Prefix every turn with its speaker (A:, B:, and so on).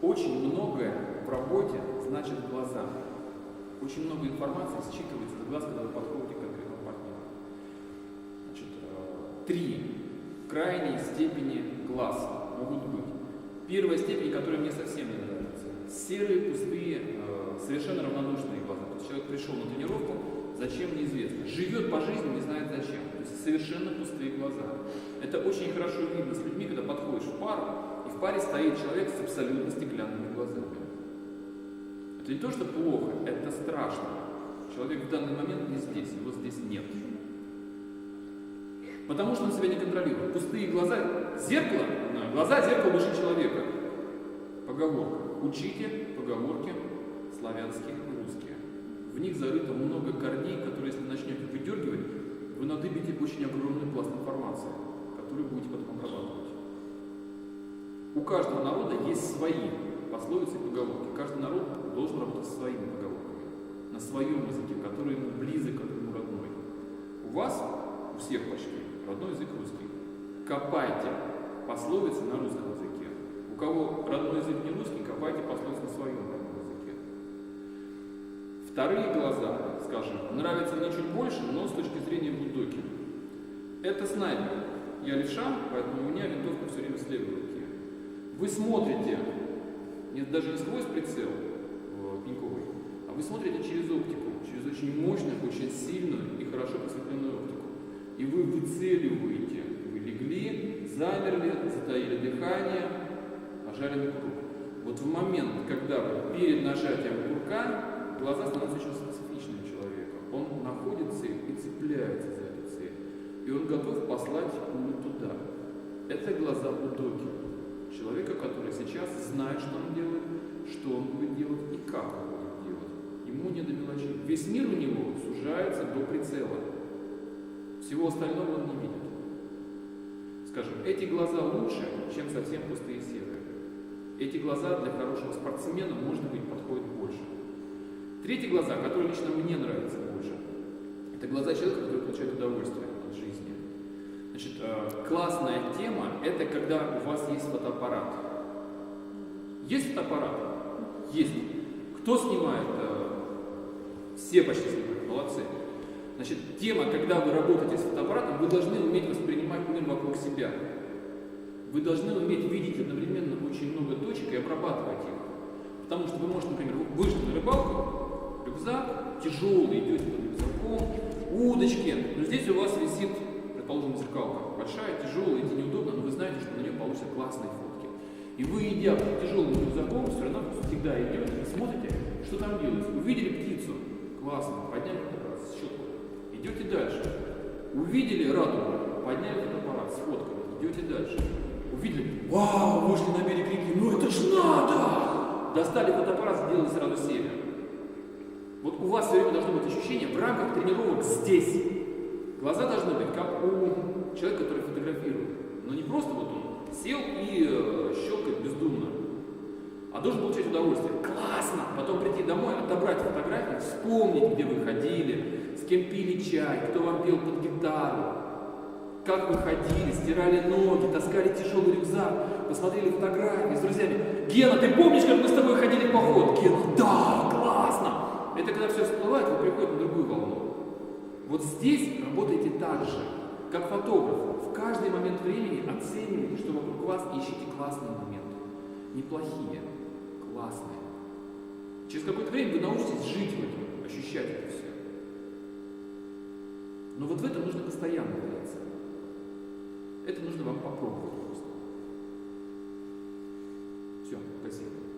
A: Очень многое в работе значит глаза. Очень много информации считывается в глаз, когда вы подходите к конкретному партнеру. Значит, э, три крайней степени глаз могут быть. Первая степень, которая мне совсем не нравится. Серые, пустые, э, совершенно равнодушные глаза. То есть человек пришел на тренировку, зачем неизвестно. Живет по жизни, не знает зачем. То есть совершенно пустые глаза. Это очень хорошо видно с людьми, когда подходишь в пару, и в паре стоит человек с абсолютно стеклянными глазами. Это не то, что плохо, это страшно. Человек в данный момент не здесь, его здесь нет. Потому что он себя не контролирует. Пустые глаза, зеркало, глаза зеркало души человека. Поговорка. Учите поговорки славянские и русские. В них зарыто много корней, которые, если начнете выдергивать, вы надыбите очень огромный пласт информации, которую будете потом обрабатывать. У каждого народа есть свои пословицы и поговорки. Каждый народ должен работать со своими поговорками, на своем языке, который ему близок, который ему родной. У вас, у всех почти, родной язык русский. Копайте пословицы на русском языке. У кого родной язык не русский, копайте пословицы на своем родном языке. Вторые глаза, скажем, нравятся мне чуть больше, но с точки зрения будоки. Это снайпер. Я левша, поэтому у меня винтовка все время с левой руки. Вы смотрите, не, даже не сквозь прицел э, пеньковый, а вы смотрите через оптику, через очень мощную, очень сильную и хорошо посветленную оптику. И вы выцеливаете, вы легли, замерли, затаили дыхание, нажали на курок. Вот в момент, когда перед нажатием курка, глаза становятся очень специфичным человеком. Он находит цель и цепляется за эту цель. И он готов послать пулю туда. Это глаза Удоки. Человека, который сейчас знает, что он делает, что он будет делать и как он будет делать. Ему не до мелочей. Весь мир у него сужается до прицела. Всего остального он не видит. Скажем, эти глаза лучше, чем совсем пустые серые. Эти глаза для хорошего спортсмена, может быть, подходят больше. Третьи глаза, которые лично мне нравятся больше, это глаза человека, который получает удовольствие от жизни. Значит, э, классная это когда у вас есть фотоаппарат. Есть фотоаппарат? Есть. Кто снимает? Э, все почти снимают, молодцы. Значит, тема, когда вы работаете с фотоаппаратом, вы должны уметь воспринимать мир вокруг себя. Вы должны уметь видеть одновременно очень много точек и обрабатывать их. Потому что вы можете, например, вышли на рыбалку, рюкзак, тяжелый, идете под рюкзаком, удочки, но здесь у вас висит предположим, зеркалка большая, тяжелая, классные фотки. И вы, идя под тяжелым рюкзаком, все равно всегда идете и смотрите, что там делается. Увидели птицу, классно, подняли фотоаппарат с щеткой, идете дальше. Увидели радугу, подняли фотоаппарат, сфоткали, идете дальше. Увидели, вау, вышли на берег реки, ну это ж надо! Достали фотоаппарат, сделали сразу серию. Вот у вас все время должно быть ощущение в рамках тренировок здесь. Глаза должны быть как у человека, который фотографирует. Но не просто вот он сел и э, щелкает бездумно, а должен получать удовольствие. Классно! Потом прийти домой, отобрать фотографии, вспомнить, где вы ходили, с кем пили чай, кто вам пел под гитару, как вы ходили, стирали ноги, таскали тяжелый рюкзак, посмотрели фотографии с друзьями. Гена, ты помнишь, как мы с тобой ходили в поход? Гена, да, классно! Это когда все всплывает, вы приходите на другую волну. Вот здесь работайте так же, как фотограф. В каждый момент времени оценивайте, что вокруг вас, ищите классные моменты. Неплохие, классные. Через какое-то время вы научитесь жить в этом, ощущать это все. Но вот в этом нужно постоянно валяться. Это нужно вам попробовать просто. Все, спасибо.